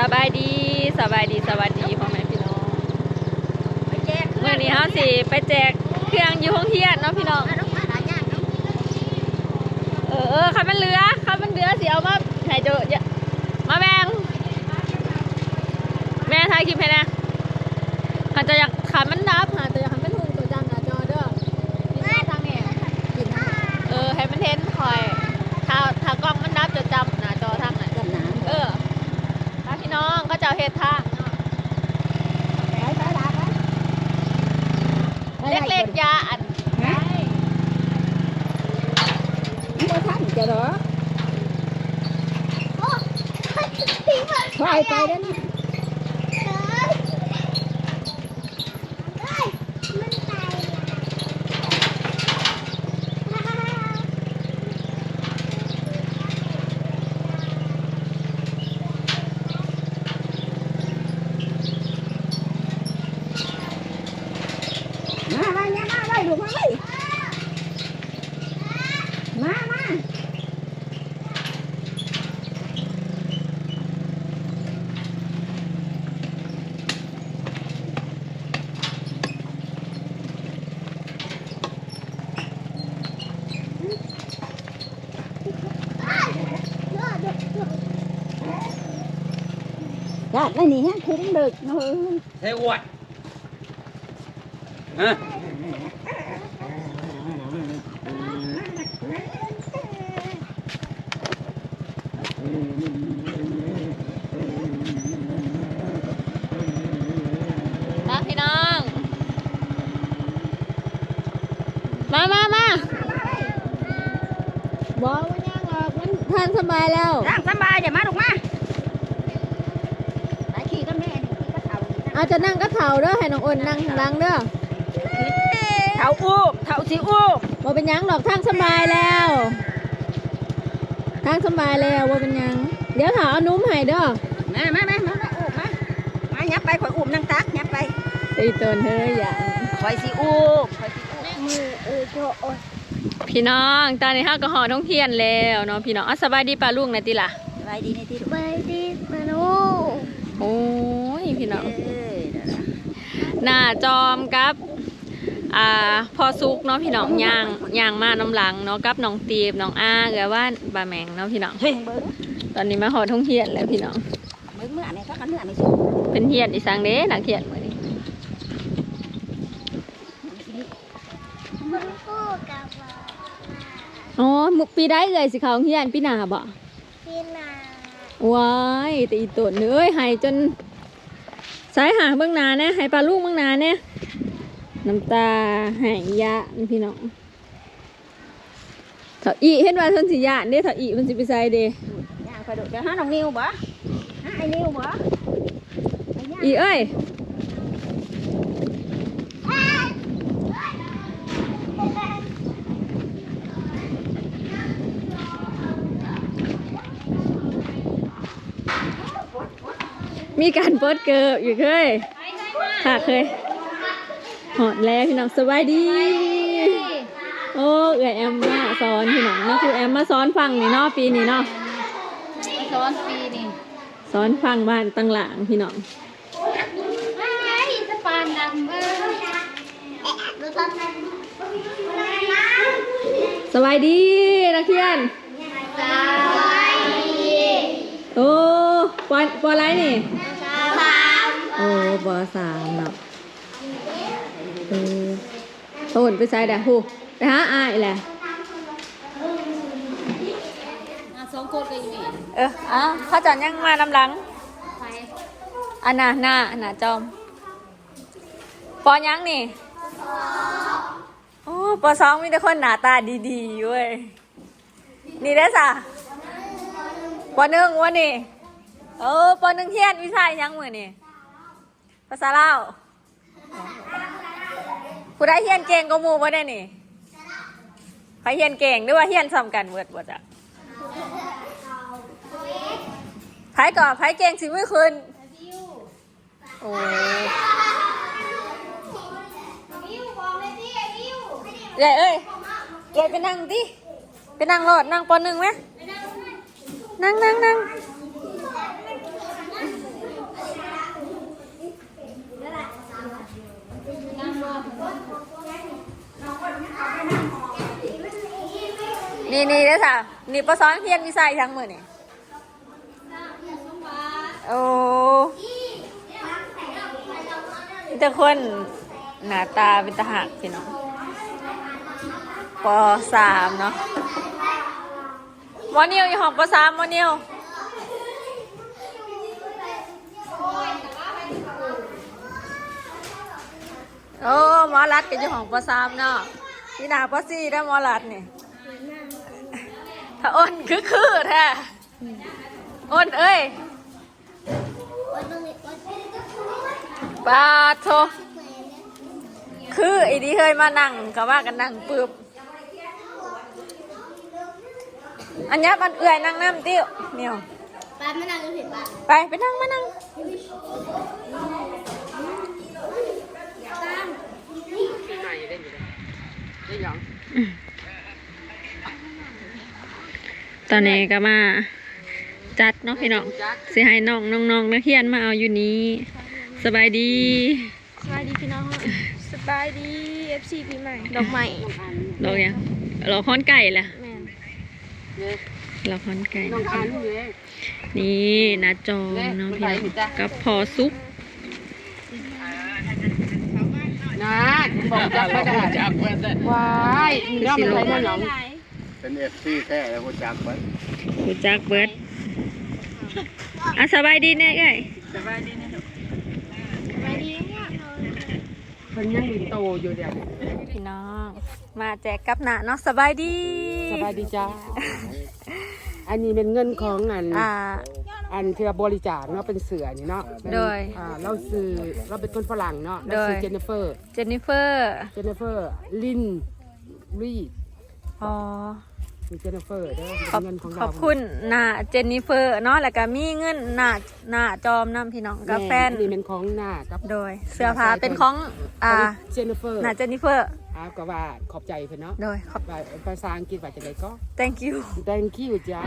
สบายดีสบายดีสวัสดีพ่อแม่พี่น้องไปแจกเมื่อนี้เฮาสิไปแจกเครื่องอยู่ห้องเฮียนเนาะพี่น้องอะน้องมาหลายอย่างเนาะเออเออคันมันเหลือคันมันเหลือสิเอามาให้เจอเยอะมาแบ่งแม่ถ่ายคลิปให้นะคันจะอยากคันมันดับหาจะอยากคันมันหุ่นตัวจำหน้าจอเด้อนี่มาทางนี้กินทางนี้เออให้มันเห็นคอยถ้าถ้ากล้องมันดับจะจำหน้าจอทางไหน กันหนา เออถ้าพี่น้องก็จะเอาเฮ็ดทางเนาะ ไปไปลาไป เล็กๆยาอัน ฮะไม่ทันจะหรอ ถอยไปแล้วนี่มามาเนี่ยมาไว้ลูกมาไว้มามา จัดแล้วนี่ฮะคุ้มดึกเออเฮ้ยอ้วนฮะมาพี่น้อง มามามาบอกว่ายังออกมันทานสบายแล้วร่างสบายอย่ามาลูกมาไปขี่กับแม่นี่ขี่กับเต่านี่นะ อาจจะนั่งก็เถาเด้อให้น้องอ้นนั่งข้างหลังเด้อเต่าอู้เต่าสิอู้บ่เป็นหยังดอกทางสบายแล้วทางสบายแล้วบ่เป็นหยัง เดี๋ยวถาเอานุ่มให้เด้อมามามามามาอู้มามายับไปข่อยอุ้มนางตักยับไปตีตนเฮ้ยอย่าข่อยสิอู้ข่อยสิอู้มือเออโจ้โอ้ยพี่น้องตอนนี้ห้าก็หอท่องเทียนแล้วเนาะพี่น้องอะสบายดีป่าลุงนะติล่ะสบายดีในที่ลูกไปดิมาโนโอ้ยพี่น้องเอ้ยนั่นน่ะ หน้าจอมกับอ่าพอซุกเนาะพี่น้องย่างย่างมาน้ำหลังเนาะกับน้องตีบน้องอาเกว่าบาแมงเนาะพี่น้องเฮ้ยเบิ้งตอนนี้มาหอท่องเทียนแล้วพี่น้องเบิ้งเมื่อไหร่ถ้ากันเมื่อไหร่สิเป็นเทียนอีสังเด้หนังเทียนมื้อนี้มันพูดกับว่าอ๋อมุกปีได้เลยสิเขาเทียนปีหน้าบ่พี่นาว้ายแต่อีตนเอ้ยหายจน สายหาเบื้องหนาเนี่ยหายปลาลูกเบื้องหนาเนี่ยน้ำตาหายยะนี่พี่น้องเถาอีเห็นว่าเพิ่นสิยะเด้เถาอีเพิ่นสิไปใส่เด้ย่างข่อยดูเดี๋ยวหาน้องนิวบ่หาไอ้นิวบ่ไปย่างอีเอ้ย มีการเปิดเกิบอยู่เคยค่ะเคยหอดแล้วพี่น้องสบายดี โอ้เอ๋ยแอมมาสอนพี่น้องนะครูแอมมาสอนฟังนี่เนาะปีนี้เนาะสอนปีนี่สอนฟังบ้านตั้งหลังพี่น้องไอ้สปานดำเบอร์ดูตอนนั้นสบายดีนักเรียนสวัสดี โอ้ปอนปอนอะไรนี่สามโอ้ ปอสามเนาะเออโตนไปใส่แด่ฮูไปหาอายแหละสองคนก็อยู่นี่เอออะเขาจันยังมานำหลังไปอันน่ะหน้าอันน่ะจอมปอยังนี่โอ้ปอสองมีแต่คนหน้าตาดีๆเว้ยนี่ได้อสะปอหนึ่งวะนี่เออปอหนึ่งเทียนวิชาอิหยังมือนี่ ภาษาลาวผู้ได้เฮียนเก่งก็มูบ่ได้นี่ใครเฮียนเก่งหรือว่าเฮียนซ้ำกันเวิร์ดบ่จ้ะไผก่อไผเก่งสิมือคืนโอ้เลยพี่วิวใหญ่เอ้ยแกไปนั่งดิไปนั่งรอดนั่งปอนหนึ่งไหมนั่งนั่งนั่ง นี่นี่เด้อจ้ะนี่ปอสองเฮียนมีใส่ทั้งมือนี่โอ้มีแต่คนหน้าตาเป็นตาหักพี่น้องปสามเนาะมอนิวอยู่ห้องปสามมอนิวโอ้หมอรัดก็อยู่ห้องปสามเนาะ พี่นาปสี่ได้อหมอรัดนี่ถ้าอ้นคือคือแท้อ้นเอ้ยปาโทคือไอ้ดีเคยมานั่งก็ว่ากันนั่งปึ๊บอันเนี้ยมันเอื่อยนั่งน้ำติ้วเหนียวบ้านไม่นานก็เห็นบ้านไปไปนั่งมานั่ง ตอนนี้ก็มาจัดเนาะพี่น้องสิให้น้องน้องๆนักเรียนมาเอาอยู่นี้สบายดี สบายดีพี่น้องสบายดี FC ปีใหม่ดอกใหม่ดอกยังเราค้อนไก่แหละแม่นเราค้อนไก่นี่นาจอมเนาะพี่น้องกับพอซุป นะบอกจักไม่ได้จักเพื่อนว้ายน้องมันไรน้องเป็นเอฟซีแท้แล้วก็จักไปกูจักเบิดอะสบายดีแน่ไงเพิ่นยังมีโตอยู่เดียวพี่น้อง มาแจกกับหนาเนาะสบายดี สบายดีจ้า อันนี้เป็นเงินของอันอ่า อันที่เราบริจาคเนาะเป็นเสือนี่เนาะเป็นโดยอ่าเราซื้อเราเป็นคนฝรั่งเนาะเราโดยซื้อเจนนิเฟอร์ เจนนิเฟอร์ เจนนิเฟอร์ลินรีดอ๋อ มีเจนนิเฟอร์เด้อขอบเป็นเงินของขเรา อบคุณหนาเจนนิเฟอร์เนาะแล้วก็มีเงินหนาหนาจอมน้ำพี่น้องกับแฟน นี่เป็นของหน้ากับโดยเสื้อผ้าเป็นของ อ่า เจนนิเฟอร์หนาเจนนิเฟอร์ อ้าวก็ว่าขอบใจเพิ่นเนาะโดยขอบ ว่าภาษาอังกฤษว่าจะได้ก็ thank you thank you จ้า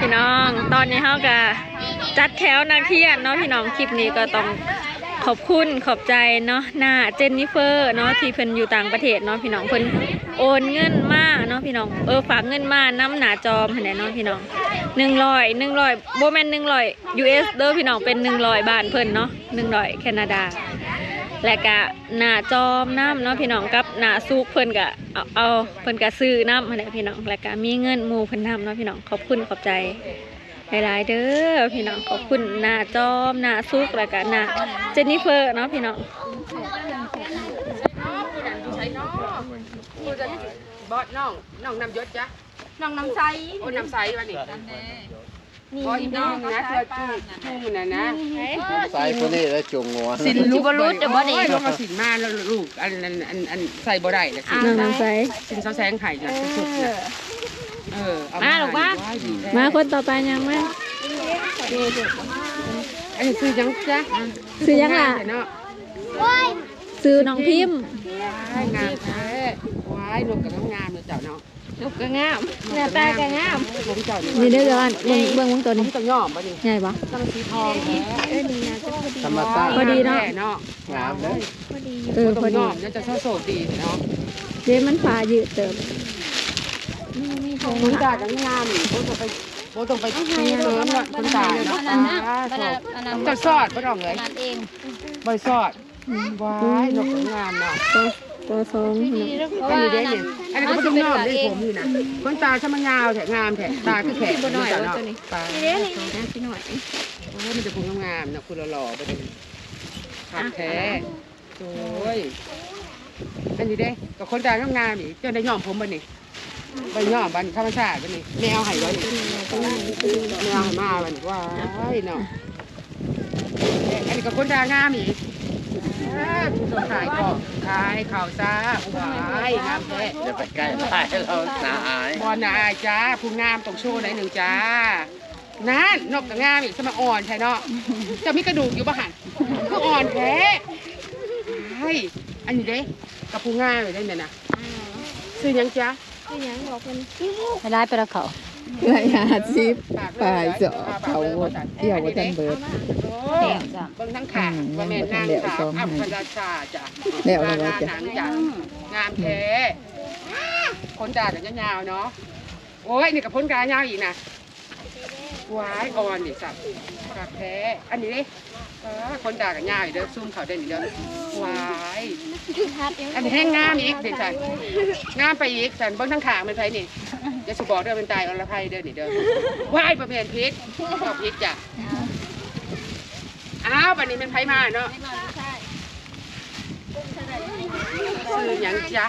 พี่น้อง ตอนนี้เฮาก็จัดแถวนักเรียนเนาะพี่น้องคลิปนี้ก็ต้องขอบคุณขอบใจเนาะหน้าเจนนิเฟอร์เนาะที่เพิ่นอยู่ต่างประเทศเนาะพี่น้องเพิ่นโอนเงินมาเนาะพี่น้องเออฝากเงินมาน้ำหนาจอมหั่นแหละเนาะพี่น้องหนึ่งร้อยหนึ่งร้อยโบแมนหนึ่งร้อย US เด้อพี่น้องเป็นหนึ่งร้อยบาทเพิ่นเนาะหนึ่งร้อยแคนาดา และก็หน้าจอมน้ำเนาะพี่น้องกับหน้าซุกเพิ่นก็เอาเอาเพิ่นก็ซื้อน้ำมาแหละพี่น้องและก็มีเงินหมู่เพิ่นน้ำเนาะพี่น้องขอบคุณขอบใจหลายๆเด้อพี่น้องขอบคุณหน้าจอมหน้าซุกและก็หน้าเจนนิเฟอร์เนาะพี่น้องบอสน้องน้องนำยศจ้ะน้องน้ำใสโอ้นำใสวันนี้ บอสอีน้องนะเธอจูจูน่ะนะสายคนนี้แล้วจงงัวสินลูกบอลจะบ่ได้ลงมาสินมาแล้วลูกอันอันอันอันใส่บ่ได้ละสิน้องน้ำใสสินเสาแสงไข่น่ะสุดๆน่ะเออเอามาลูกมาว้ยดีแท้มาคนต่อไปยังไหมอันนี้ซื้อยังจ้ะซื้อยังล่ะเนาะซื้อน้องพิมพ์ว้ายงามแท้ว้ายนกกับน้องงามเลยเจ้าเนาะ ลูกก็งามหน้าตาก็งามผมเจ้านี่นี่เด้อเดี๋ยวก่อนเบิ่งเบิ่งวงตัวผมนี้จะย่อมบ่นี่ใหญ่ปะต้องสีทองแท้ธรรมชาติพอดีเนาะแท้เนาะงามเลยเออต้พอองดีย่อมแล้วจะเศร้าโศกดีเนาะเดี๋ยวมันฝายืดเติมคนตากับงามนี่โบต้องไปโบต้องไปตีเลิมเนาะคนตาเนาะอ่าโศกจะสอดบ่ต้องเลยบ่สอดว้ายนกกับงามเนาะตัวตัวสองพี่น้องอันนี้เด้เนี่ย อันนี้ก็บ่ต้องย่อมได้ผมนี่นะคนตาชะมงาวแถงามแถตาคือแขกบ่น้อยเนาะตาเด้นี่นะพี่หน่อยโอ้ยมันจะพุงงามๆนะคุณหล่อๆไปดิขาดแท้โอ้ยอันนี้เด้กับคนตางามๆนี่เจ้าได้ย่อมผมบ่นี่ไปย่อมบันธรรมชาติบ่นี่แมวไห้ไว้นี่แมวไห้มาบันว้ายเนาะอันนี้กับคนตางามอีกอ้า ผู้ต้องขายของขายข่าวจ้าว้ายงามแท้อย่าไปใกล้ตายเราหนาอายบอลนะอายจ้าผู้งามต้องโชว์หน่อยหนึ่งจ้านั่นนกกับงามอีกสมาอ่อนใช่เนาะจะมีกระดูกอยู่บ้หันคืออ่อนแท้ใช่อันนี้เด้กับผู้งามเลยได้เนี่ยนะซื้อหยังจ้าให้ได้ไปแล้วเขา ไรหาชิปปลายเจาะเขาเที่ยววัตันเบิร์ดโอ้เบิ่งทั้งขาว่าแม่นางสาวอัพราชาจ้ะแล้วเอาไว้หจ้ะนังจ้ะงามแท้คนด่ากันยาวๆเนาะโอ้ยนี่กับพ้นกายาวอีกนะวายอ่อนนี่สับ กับแท้ อันนี้ดิเออคนด่ากันยาวอีกเด้อซุ่มเขาได้นี่เด้อวายอันนี้แห้งงามอีกเด็กชายงามไปอีกสันเบิ่งทั้งขามันไผนี่อย่าสุบอกเด้อเป็นตายอรไพเด้อนี่เด้อวายประเภทพิษชอบพิษจ้ะอ้าวบัดนี้เป็นไผมาเนาะซื้อหยังจ๊ะ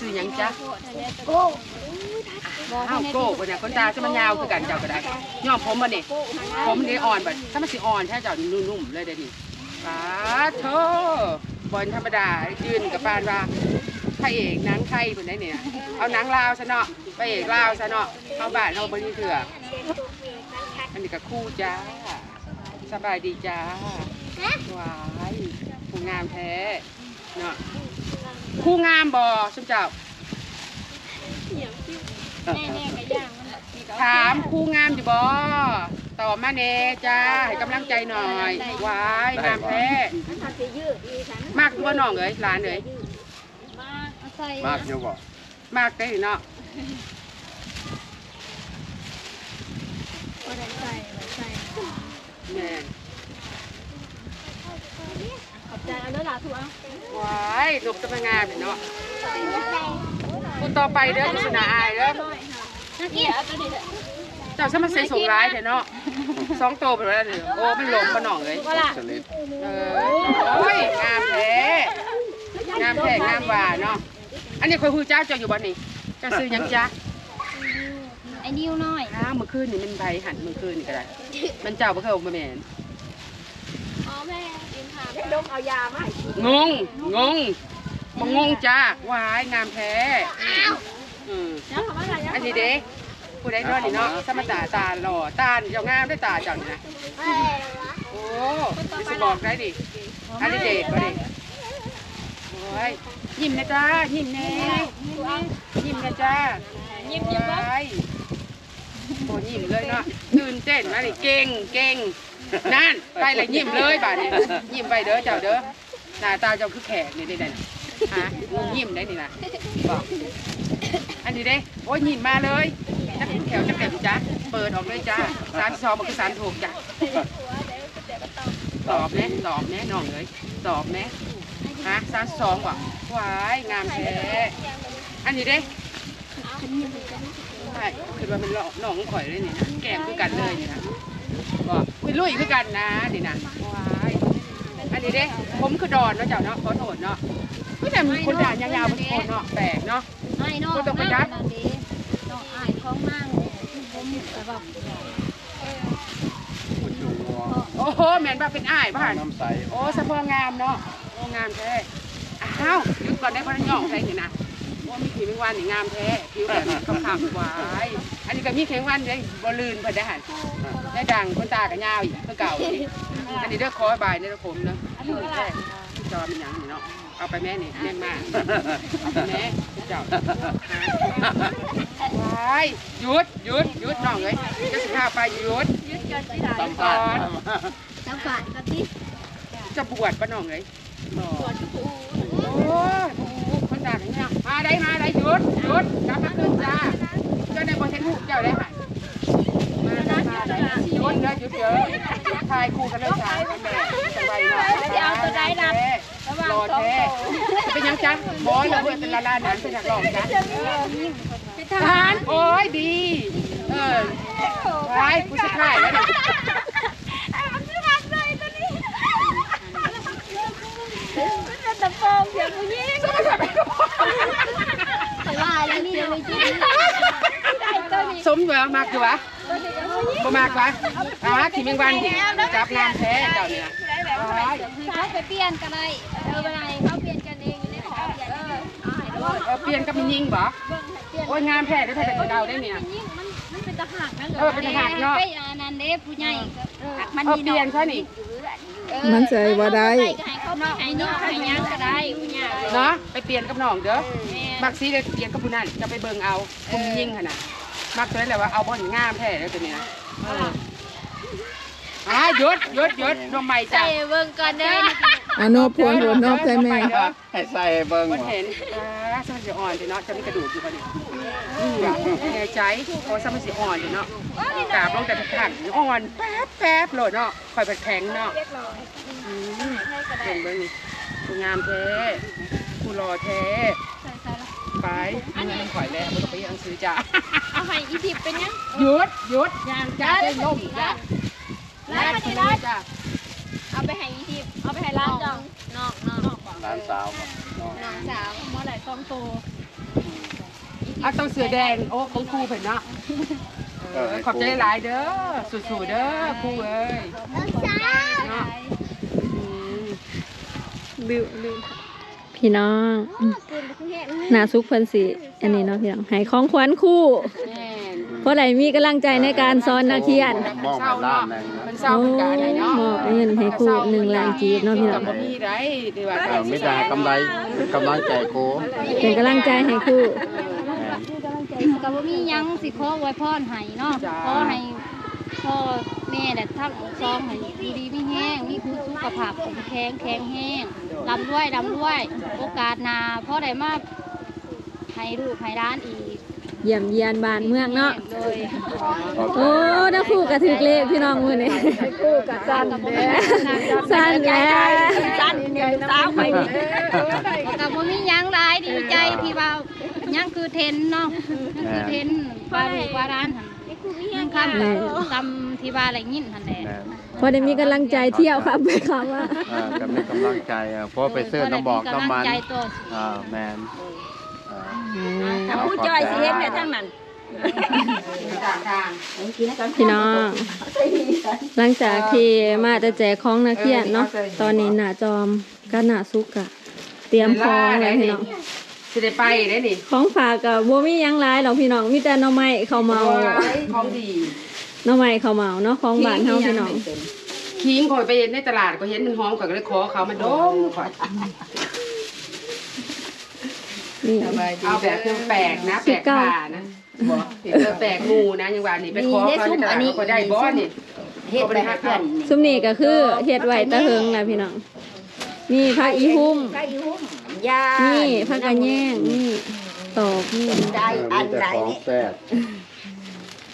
ซื้อหยังจ๊ะโก้อ้าวโก้คนเนี่ยคนตาจะมันยาวคือกันเจ้าก็ได้ย้อมผมมาเนี่ยผมนี่อ่อนบัดถ้ามันสิอ่อนใช่เจ้านุ่มๆเลยเดี๋ยวนี้ป้าโธ่บอลธรรมดายืนกับปานว่าพระเอกหนังไทยคนไหนเนี่ยเอาหนังลาวซะเนาะพระเอกลาวซะเนาะเอาบ้านเอาบริเถื่ออันนี้ก็คู่จ้าสบายดีจ้าว้ายผู้งามแท้เนาะ คู่งามบ่ชุมเจ้าถามคู่งามอยู่บ่ตอบมาเน่จ้าให้กำลังใจหน่อยว้ายงามแท้มากตัวน้องเอ้ยหลานเอ้ยมากอยู่บ่มากได้เนาะแม่ ขอบใจเอาเด้อหลาถูกเอาว้ายนกจะมางามเนาะคุณต่อไปเด้อคุณสนาอายเด้อนักเกียร์ตัวนี้เจ้าสมาเซส่งร้ายเถอะเนาะสองโตวไปแล้วเด้อโอ้มันหลงปะน้องเอ้ยสลิดเออโอ้ยงามแท้งามแท้งามหวานเนาะอันนี้คอยฮู้จ้าเจ้าอยู่บ้านนี่เจ้าซื้อหยังจ้าไอ้นิ้วน้อยอ้าวเมื่อคืนนี่มันใบหันเมื่อคืนนี่ก็ได้มันเจ้าบ่เคยออกมาแม่นอ๋อแม่กินถาม ดมเอายามาให้กินงง งงบ่งงจ้าวายงามแท้อืมแล้วคำว่าอะไรนะอันนี้เด้ผู้ใดเนอนนี่เนาะสมตาตาหล่อตาเจ้างามได้ตาเจ้านี่นะโอ้ยสิบอกได้ดิอันนี้เด็ดบ่ดิโอ้ยยิ้มนะจ้ายิ้มแน่ยิ้มนะจ้ายิ้มยิ้มไว้โอ้ยิ้มเลยเนาะตื่นเต้นนะนี่เก่งเก่ง นั่นไปเลยยิ้มเลยบาดนี้ยิ้มไปเด้อเจ้าเด้อหน้าตาเจ้าคือแขกนี่ได้ได้ฮะยิ้มได้นี่นะบอกอันนี้เด้โอ้ยยิ้มมาเลยนักแถวนักเต็มจ้าเปิดออกเลยจ้าสามสองมันคือสามถูกจ้าตอบแน่ตอบแน่น้องเลยตอบแน่ฮะสามสองว่ะวายงามแท้อันนี้เด้ใช่คือว่ามันหลอกหนองข่อยเลยนี่นะแก้มคือกันเลยนี่นะ บอกคุยลุยคือกันนะนี่นะว้ายอันนี้เด้ผมคือดอนเนาะเจ้าเนาะขอโทษเนาะไม่แต่มีคนด่ายาวๆบางคนเนาะแปลกเนาะไอ้น้องบ่ต้องไปดัดน้องไอ้องมั่งผมแต่แบบผู้จุงงัวโอ้โหแมนว่าเป็นอ้ายบ้านน้ำใสโอ้สะโพกงามเนาะโอ้งามแท้อ้าวยุดก่อนได้เพราะนั่นย่องใช่นี่นะโอ้มีขีแมงวันนี่งามแท้ผิวแบบขาวๆหวายอันนี้ก็มีแข็งวันได้บ่ลื่นพิ่นได้หัน ได้ดังคนตากันยาวอีกคือเก่าอีกอันนี้เด้อคอยบายในระผมเนาะจอมันหยังนี่เนาะเอาไปแม่นี่แม่นมากเอาไปแม่เจ้าไปหยุดหยุดหยุดน้องเลยจะสิพาไปหยุดสัมภาษณ์จังหวัดกะทิจะบวชปะน้องเลยบวชโอ้ยคนตากันยาวมาได้มาได้หยุดหยุดกลับมาขึ้นจ้าเจ้าในบ่เห็นหูเจ้าได้ไหมมาได้มาได้ หยุดเด้อหยุดเด้อถ่ายคู่กันเลยจ้าแม่สบายเนาะเอาตัวใดนะรอแท้เป็นยังจ๊ะบอยเราเป็นลาลาหนันเป็นนักร้องจ๊ะทหารโอ้ยดี เออไปกูจะถ่ายแล้วเนี่ยแต่ว่าอะไรนี่เลยจริง สมเหรอมากอยู่วะบ่มากวะอ่าขี่แมงวันดิจับงามแท้เจ้าเนี่ยเขาไปเปลี่ยนกันเลยเอออะไรเขาเปลี่ยนกันเองในของเปลี่ยนเออเอาให้ด้วยเออเปลี่ยนกับมันยิงบ่โอ้ยงามแท้ได้แท้แต่เก่าได้เนี่ยยิ่งมันมันเป็นตะหักนั่นเหรเออเป็นทหารเนาะไปอันนั้นเด้ผู้ใหญ่มันเออเปลี่ยนใช่นี่มันใจว่าได้ให้เขาไปให้น้องให้ยังก็ได้ผู้ใหญ่เนาะไปเปลี่ยนกับน้องเด้อ บักซีเลยเปลี่ยนกับผู้นั้นจะไปเบิ่งเอาคุมยิงขนาดมักตัวนี้แหละว่าเอาบอลงามแท้แล้วตัวนี้นะอ่าหยุดหยุดหยุดนมใหม่จ้ะใส่เบิ่งก่อนเด้ออาโนบพวนพวนนอบใช่ไหมให้ใส่เบิ่งมันบ่เห็นอ่าสมันสิอ่อนอยู่เนาะจะมีกระดูกอยู่พอดีนี่อะแน่ใจเพราะสมันสิอ่อนอยู่เนาะกราบลงแต่ถังอ่อนแป๊บแป๊บโหลดเนาะคอยเป็นแข็งเนาะอืมเห็นเบิ่งนี่กูงามแท้กูรอแท้ ไปอันนี้ข่อยแล้วมันต้องไปยังซื้อจ้าเอาให้อีทิพย์เป็นยังหยุดหยุดยางจ้าได้ล่มจ้าร้านไปไปเลร้ายนจ้าเอาไปให้อีทิพย์เอาไปให้ร้านจองนอกนอกหลานสาวบ่น้องน้องสาวหมอไหลซองโตเอาต้องเสือแดงโอ้ของครูเพิ่นเนาะเออขอบใจหลายเด้อสู้ๆเด้อครูเอ้ยเนาะอืมลืมลืม พี่น้องหนาซุกเพิ่นสิอันนี้เนาะพี่น้องให้ของขวัญคู่แม่นเพราะไหลมีกำลังใจในการสอนนักเรียนมองให้ล้านหนึงมันเศร้าโอ้เหมือนกันเลยเนาะมอบเงินให้ครูหนึ่งล้านกีบเนาะพี่น้องกับบ่มีได้ดีว่าเออมีแต่ให้กำไรเป็นกำลังใจโคเป็นกำลังใจให้ครูก็บ่มีหยังสิขอไว้พรให้เนาะขอให้ พ่อแม่และทั้งสองให้อยู่ดีมีแห้งมีคือสุขภาพแข็งแข็งแข็งแห้งลำด้วยลำด้วย โอกาสหน้าพ่อได้มาให้ลูกให้ร้านอีกเยี่ยมเยียนบ้านเมืองเนาะ โดยโอ้นักครูกระถึกเลขพี่น้องมือนี่ครูกระสั้นสั้นแล้วสั้นเนี่ยสาวไปนี่กับบ่มีหยังหลายดีใจที่ว่าหยังคือเทนเนาะหยังคือเทนว่าลูกว่าร้านหั่น ยังคำกำที่ว่าอะไรยินหั่นแหละแม่นพอได้มีกำลังใจเที่ยวครับไปครับว่าเออก็มีกำลังใจอะเพราะไปซื้อน้ำบอกน้ำมันใจตัวอ่าแม่นเออถ้าผู้จอยสิเห็นแต่ทั้งนั้นต่างทางพี่น้องหลังจากที่มาจะแจกของนักเรียนเนาะตอนนี้หน้าจอมก็หน้าซุกอะเตรียมของเลยพี่น้อง สิได้ไปได้นี่ของฝากกับบ่มีหยังหลายหรอกพี่น้องมีแต่หน่อไม้ข้าวเมาโอ้ยของดีหน่อไม้ข้าวเมาเนาะของบ้านเฮาพี่น้องคิงคอยไปเห็นในตลาดก็เห็นมันหอมก็เลยขอเขามันดมข่อยนี่เอาแบบแปลกนะแปลกขานะบอกเออแปลกงูนะยังว่านี่ไปขอเขาในตลาดก็ได้บ่นี่เฮ็ดไปให้เพื่อนนี่ซุมนี้ก็คือเฮ็ดไว้ตะเหิงนะพี่น้องนี่ผักอีหุ่มไก่หุ้ม ยานี่นี่ผักกระแยงนี่ตอกนี่ได้อันมีแต่ใดของนี่แซ่บ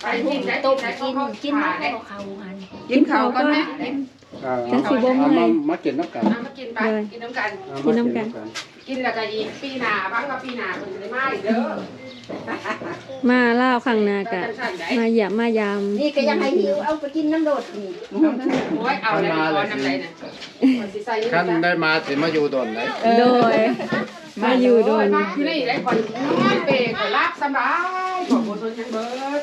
ไปกินได้ต้มได้กินเขากินขามาได้เขาหันกินข้าวก่อนไหมเออจังสิบ่เอาเมื่อมายมากินน้ำกันเอามากินไปกินน้ำกันเอากิมานน้ำกัน กินแล้วก็อีกปีหน้าบ้างก็ปีหน้าเพิ่นสิได้มาอีกเด้อมาล่าวข้างหน้ากะมาเหยียบมายามนี่ก็ยังให้หิวเอาไปกินน้ำโดดนี่โอ้ยเอาแล้วขอน้ำไหลน่ะคนสิใส่เงิคันนได้มาสิมาอยู่ดนได้โดย มาอยู่โดนมาอยู่นี่ได้คนเปย์ก็รับสบายขอบคุณทุนทั้งเบิด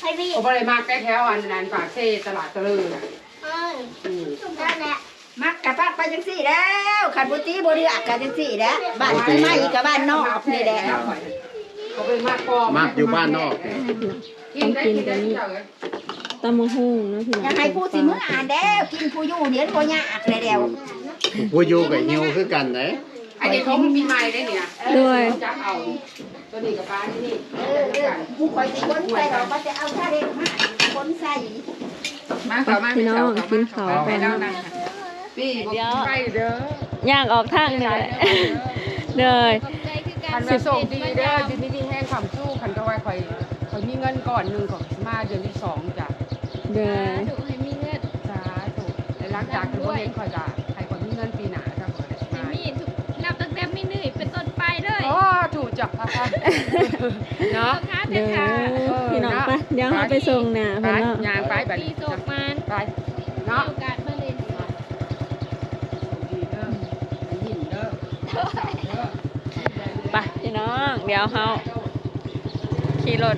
ให้พี่โอ้บ่ได้มาใกล้แถวอันนั้นปากเซตลาดตะลือน่ะเอ้ยอืมได้แหละ มักกะปักไปจังซี่แล้วขันบุตรีบ่ได้อักกะจังซี่แล้วบ้านที่ไม่กับบ้านนอกนี่แหละเขาเป็นมากกอมากอยู่บ้านนอกกินได้กินได้เจ้าเอ้ยตำมะฮุ่งเนาะพี่น้อองยังให้ผู้สิมื้ออ่านแล้วกินผู้อยู่เดี๋ยวบ่ยากเลยแล้วผู้อยู่กับหิวคือกันเด้อันนี้เขามีไม้ได้เนี่ยโดยจับเอาตัวนี้กับปลาที่นี่เออเออผู้คอยสิคนใส่เราก็จะเอาท่าเด็กมาคนใส่มาเขามาพี่น้องกินข้าวไปก่อนแล้วนั่น พี่บอกไปเด้อย่างออกทางนี่แหละเลยใจคือการคันมาส่งดีเด้อจิมีดีแห้งความสู้คันก็ไว้คอยคอยมีเงินก่อนหนึ่งของมาเดือนที่สองจ้ะเลยถูกให้มีเงินจ้าถูกแต่หลังจากที่บ่เห็นคอยจะให้คนมีเงินปีหน้าจ้ะคอยได้มามีถูกนับตั้งแต่ไม่เหนื่อยเป็นต้นไปเลยโอ้ถูกจับค่ะเนาะ ค้าเลเด็ดยขาดพี่น้องไปเดี๋ยวเราไปส่งหน้าไปเพิ่นเนาะ ยางไปแบบปีโศกมันไปมีเนาะโอกาสมาเล่น ดีเด้อยินเด้อ ไป พี่น้อง เดี๋ยวเฮาขี่รถ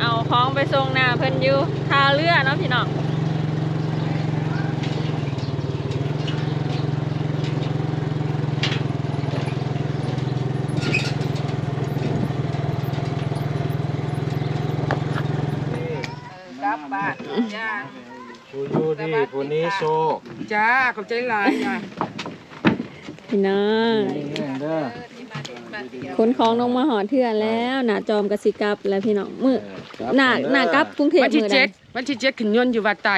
เอาของไปส่งหน้าเพิ่นอยู่ท่าเรือเนาะพี่น้องกลับบ้านจ้าผู้อยู่ดีผู้นี้โชคจ้าขอบใจหลายจ้าพี่น้องเด้อ ขนของลงมาหอเทื่อแล้วหน้าจอมกสิกลับแล้วพี่น้องมือหน้าหน้ากลับกรุงเทพวันที่มื้อใดเจ็ดวันที่เจ็ดขึ้นยนต์อยู่วัดไต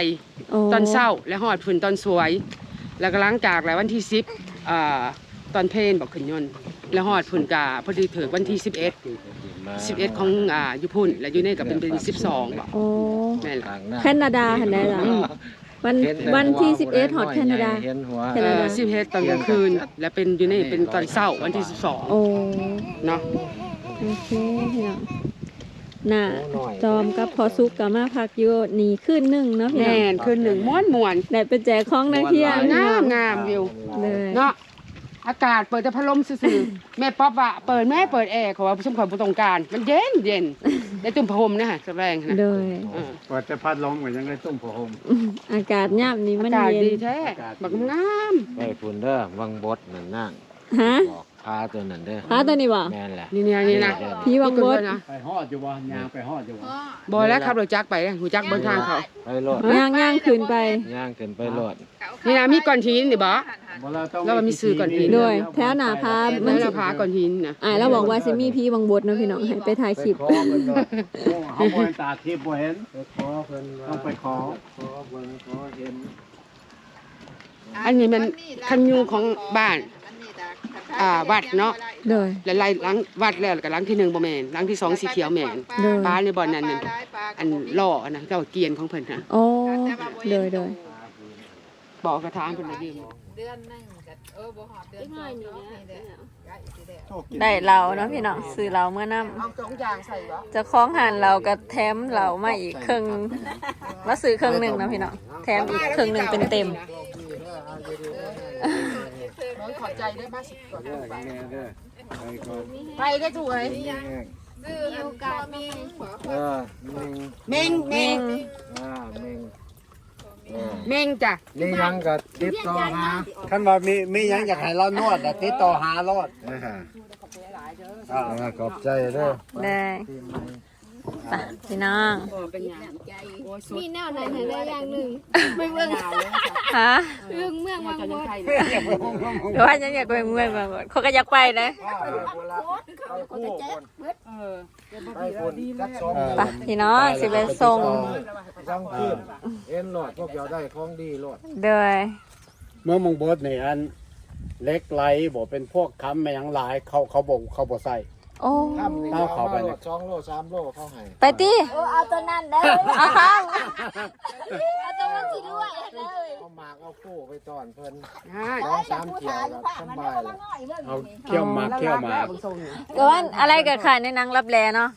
โอ้ตอนเช้าและหอดฝุ่นตอนสวย แล้วก็หล้างจากแล้ววันที่สิบอ่าตอนเพลนบอกขึ้นยนต์แล้วหอดฝุ่นกาพอดีถือวันที่สิบเอ็ดสิบเอ็ดของอ่าอยุพุ่นและอยู่ในกับเป็นเป็นสิบสองบอกโอ้แม่นละทางหน้าแคนาดาหันได้ล่ะ วันวันที่11ฮอดแคนาดา เห็นหัวแคนาดาสิบเอ็ดตอนกลางคืน และเป็นอยู่ในเป็นตอนเช้าวันที่สิบสองโอ้เนาะโอเคพี่น้องน่ะจอมกับพอซุกกับมาพักอยู่นี่ขึ้นหนึ่งเนาะพี่น้อแน่งนคืนหนึ่งม้วนม้วนได้ไปแจกของนักเที่ยวพี่งาน้อมงงามวิวเลยเนาะอากาศเปิดแต่พัดลมซื่อๆแม่ป๊อปว่าเปิดแม่เปิดแอร์เขาว่าชุ่มขอยบ่ต้องการ มันเย็นเย็น ได้ตุ่มพรมนะฮะแรงนะโดยเออเปิดแต่พัดลมก็ยังได้ตุ้มผ้าห่มอืมอากาศยามนี้มันอากาศเย็นดีแท้บักงามไปฝุ่นเด้อวังบดนั่นนั่งฮะบอกพาตัวนั้นเด้อพาตัวนี้บ่แม่นแหละ นี่เนี่ยนี่นะพี่วังบดนี่ก็เยอะนะไปฮอดอยู่บ่ยางไปฮอดอยู่บ่บอยแล้วขับรถจักรไปหูจักเบนทางเขา ไปโลดย่างย่างขึ้นไป ย่างขึ้นไปโลด นี่นะมีก้อนหินนี่บ่บ่เราต้องแล้วมันมีสื่อก่อนพี่ด้วยแถวหน้าพามันจะพาก้อนหินนะอ่าแล้วบอกว่าสิมีพี่วังบดเนาะพี่น้องให้ไปถ่ายคลิป ไปขอเพิ่นโลดโอ้เฮาบ่เห็นตาทิพย์บ่เห็น ไปขอเพิ่นว่าต้องไปขอ ขอเบิ่งขอเห็นอันนี้มันคันยูของบ้าน อ่าวัดเนาะ โดยแล้วไล่หลังวัดแล้วก็หลังที่หนึ่งบ่แม่นหลังที่สองสีเขียวแม่นโดยป้าในบ่อนนั้นนั่นอันล่ออันนะเจ้าเกียนของเพิ่นน่ะโอ้โดยโดย บอกกระทางเพิ่นมายืมได้เราเนาะพี่น้องซื้อเราเมื่อน้ำเอาสองอย่างใส่บ่เจะคล้าของหันเราก็แถมเรามาอีกครึ่งมาซื้อครึ่งหนึ่งนะพี่น้องแถมอีกครึ่งหนึ่งเป็นเต็มน้องขอบใจได้มาสิก่อนเด้อแม่เด้อไปก่อนไปได้ถูกไหมเออเมงเม่งเม่งอ่าเมง เออเม่งจ้ะนี่ยังก็ติดต่อหาคันว่ามีมีหยังอยากให้เรานวดน่ะติดต่อหารอดเอออ่าอ่าขอบใจเด้อ ได้ ไปพี่น้องเป็นหยังโอ้ยสุดมีแนวไหนให้ได้อย่างหนึ่งไปเบิ่งฮะเรื่องเมืองบางจะบยังดไงหรือว่ายังอยากไปเมืองบางคนเขาก็อยากไปนะเออไปฝุ่นจักสองไปพี่น้องสิไปส่งจังขึ้นเอ็นโลดพวกเราได้ของดีโลดโดยเมื่อมงบดนี่อันเล็กไหลบ่เป็นพวกค้ำแม่หยังหลายเขาเขาบ่เขาบ่ใส่ โอ้ทำนี่เอาเข้าไปโลเลยดสองโลสามโลเข้าให้ ไปตี เอาตัวนั้นได้อ้าวเอาตั มันสิด้วยเลยเอาหมากเอาคู่ไปตอนเพิ่นสองสามเที่ยวแล้วสบายแล้วเอาเขี้ยวหมากเขี้ยวหมากก็ว่าอะไรเกิดขายในนังรับแลเนาะ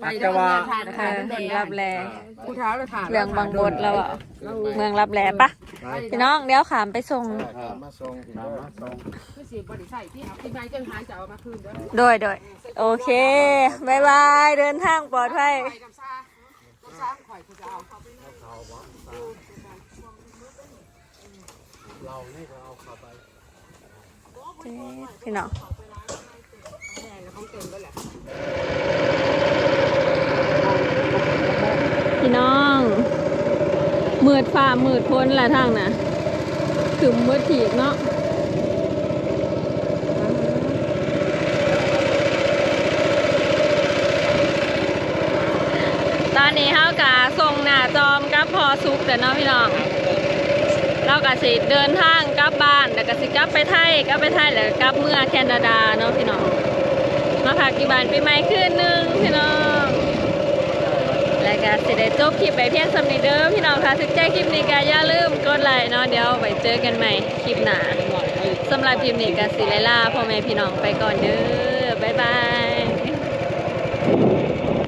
ไปแต่ว่าเออรับแลผู้เท้าเลยถ่านเรื่องบางบทแล้วอะเมืองรับแลปะพี่น้องเดี๋ยวขามไปส่งมาส่งตามมาส่งคือสิบริใส่ที่เอาที่นายจังมาคืนเด้อโดยโดยโอเคบายบายเดินทางปลอดภัย ไปกับซากับซาข่อยคือจะเอาเข้าไปพี่น้องพี่น้องมืดฟ้ามืดพ้นละทางนะถึงมืดถีบเนาะตอนนี้เฮากะส่งหน้าจอมกับ พอซุกแต่เนาะพี่น้องเราก็สิเดินทางกลับบ้านแล้วก็สิกลับไปไทยกลับไปไทยแล้วกลับเมื่อแคนาดาเนาะพี่น้องมาพักที่บ้านปีใหม่คืนหนึงพี่น้องแล้วก็สิได้จบคลิปไปเพียงสำนีเด้อพี่น้องค่ะถึงใจคลิปนี้ก็อย่าลืมกดไลค์เนาะเดี๋ยวไว้เจอกันใหม่คลิปหน้าสำหรับคลิปนี้ก็สิไลลาพ่อแม่พี่น้องไปก่อนเด้อบ๊ายบาย